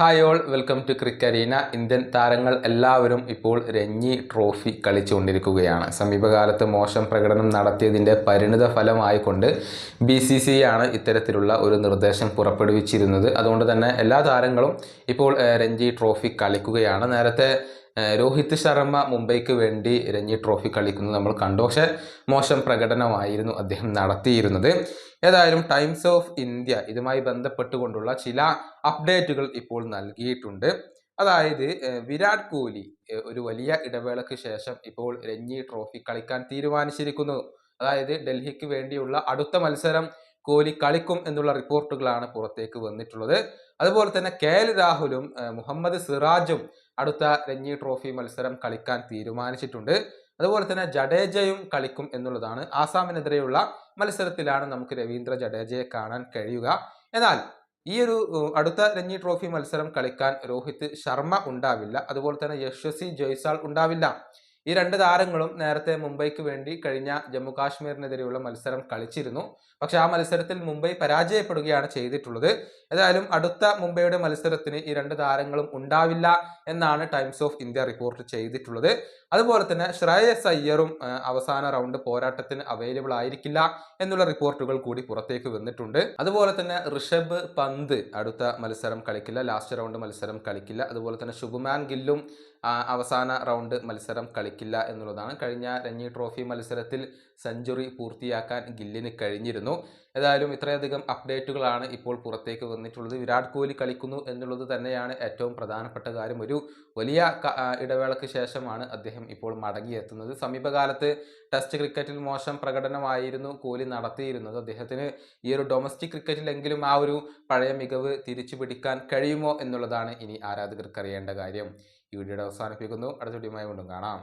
Hi all welcome to Cricarena Indian താരങ്ങൾ എല്ലാവരും ഇപ്പോൾ രഞ്ജി ട്രോഫി കളിച്ചുകൊണ്ടിരിക്കുകയാണ്. സമീപകാലത്ത് മോശം പ്രകടനം നടത്തിയതിന്റെ പരിണിത ഫലമായിക്കൊണ്ട് ബി സി സി ആണ് ഇത്തരത്തിലുള്ള ഒരു നിർദ്ദേശം പുറപ്പെടുവിച്ചിരുന്നത്. അതുകൊണ്ട് തന്നെ എല്ലാ താരങ്ങളും ഇപ്പോൾ രഞ്ജി ട്രോഫി കളിക്കുകയാണ്. നേരത്തെ രോഹിത് ശർമ്മ മുംബൈക്ക് വേണ്ടി രഞ്ജി ട്രോഫി കളിക്കുന്നത് നമ്മൾ കണ്ടു. പക്ഷേ മോശം പ്രകടനമായിരുന്നു അദ്ദേഹം നടത്തിയിരുന്നത്. ഏതായാലും ടൈംസ് ഓഫ് ഇന്ത്യ ഇതുമായി ബന്ധപ്പെട്ടുകൊണ്ടുള്ള ചില അപ്ഡേറ്റുകൾ ഇപ്പോൾ നൽകിയിട്ടുണ്ട്. അതായത് വിരാട് കോഹ്ലി ഒരു വലിയ ഇടവേളയ്ക്ക് ശേഷം ഇപ്പോൾ രഞ്ജി ട്രോഫി കളിക്കാൻ തീരുമാനിച്ചിരിക്കുന്നു. അതായത് ഡൽഹിക്ക് വേണ്ടിയുള്ള അടുത്ത മത്സരം കോഹ്ലി കളിക്കും എന്നുള്ള റിപ്പോർട്ടുകളാണ് പുറത്തേക്ക് വന്നിട്ടുള്ളത്. അതുപോലെ തന്നെ കെ എൽ രാഹുലും മുഹമ്മദ് സിറാജും അടുത്ത രഞ്ജി ട്രോഫി മത്സരം കളിക്കാൻ തീരുമാനിച്ചിട്ടുണ്ട്. അതുപോലെ തന്നെ ജഡേജയും കളിക്കും എന്നുള്ളതാണ് ആസാമിനെതിരെയുള്ള മത്സരത്തിലാണ് നമുക്ക് രവീന്ദ്ര ജഡേജയെ കാണാൻ കഴിയുക. എന്നാൽ ഈ ഒരു അടുത്ത രഞ്ജി ട്രോഫി മത്സരം കളിക്കാൻ രോഹിത് ശർമ്മ ഉണ്ടാവില്ല. അതുപോലെ തന്നെ യശസ്വി ജയ്സാൾ ഉണ്ടാവില്ല. ഈ രണ്ട് താരങ്ങളും നേരത്തെ മുംബൈക്ക് വേണ്ടി കഴിഞ്ഞ ജമ്മു കാശ്മീരിനെതിരെയുള്ള മത്സരം കളിച്ചിരുന്നു. പക്ഷെ ആ മത്സരത്തിൽ മുംബൈ പരാജയപ്പെടുകയാണ് ചെയ്തിട്ടുള്ളത്. ഏതായാലും അടുത്ത മുംബൈയുടെ മത്സരത്തിന് ഈ രണ്ട് താരങ്ങളും ഉണ്ടാവില്ല എന്നാണ് ടൈംസ് ഓഫ് ഇന്ത്യ റിപ്പോർട്ട് ചെയ്തിട്ടുള്ളത്. അതുപോലെ തന്നെ ശ്രേയസ് അയ്യറും അവസാന റൗണ്ട് പോരാട്ടത്തിന് അവൈലബിൾ ആയിരിക്കില്ല എന്നുള്ള റിപ്പോർട്ടുകൾ കൂടി പുറത്തേക്ക് വന്നിട്ടുണ്ട്. അതുപോലെ തന്നെ ഋഷഭ് പന്ത് അടുത്ത മത്സരം കളിക്കില്ല ലാസ്റ്റ് റൗണ്ട് മത്സരം കളിക്കില്ല. അതുപോലെ തന്നെ ശുഭമാൻ ഗില്ലും അവസാന റൗണ്ട് മത്സരം കളിക്കില്ല എന്നുള്ളതാണ്. കഴിഞ്ഞ രഞ്ജി ട്രോഫി മത്സരത്തിൽ സെഞ്ചുറി പൂർത്തിയാക്കാൻ ഗില്ലിന് കഴിഞ്ഞിരുന്നു. ഏതായാലും ഇത്രയധികം അപ്ഡേറ്റുകളാണ് ഇപ്പോൾ പുറത്തേക്ക് വന്നിട്ടുള്ളത്. വിരാട് കോഹ്ലി കളിക്കുന്നു എന്നുള്ളത് തന്നെയാണ് ഏറ്റവും പ്രധാനപ്പെട്ട കാര്യം. ഒരു വലിയ ഇടവേളയ്ക്ക് ശേഷമാണ് അദ്ദേഹം ഇപ്പോൾ മടങ്ങിയെത്തുന്നത്. സമീപകാലത്ത് ടെസ്റ്റ് ക്രിക്കറ്റിൽ മോശം പ്രകടനമായിരുന്നു കോഹ്ലി നടത്തിയിരുന്നത്. അദ്ദേഹത്തിന് ഈ ഒരു ഡൊമസ്റ്റിക് ക്രിക്കറ്റിലെങ്കിലും ആ ഒരു പഴയ മികവ് തിരിച്ചു പിടിക്കാൻ കഴിയുമോ എന്നുള്ളതാണ് ഇനി ആരാധകർക്ക് അറിയേണ്ട കാര്യം. ഈ വീഡിയോയുടെ അവസാനിപ്പിക്കുന്നു. അടുത്ത വീഡിയോയുമായി കൊണ്ടും കാണാം.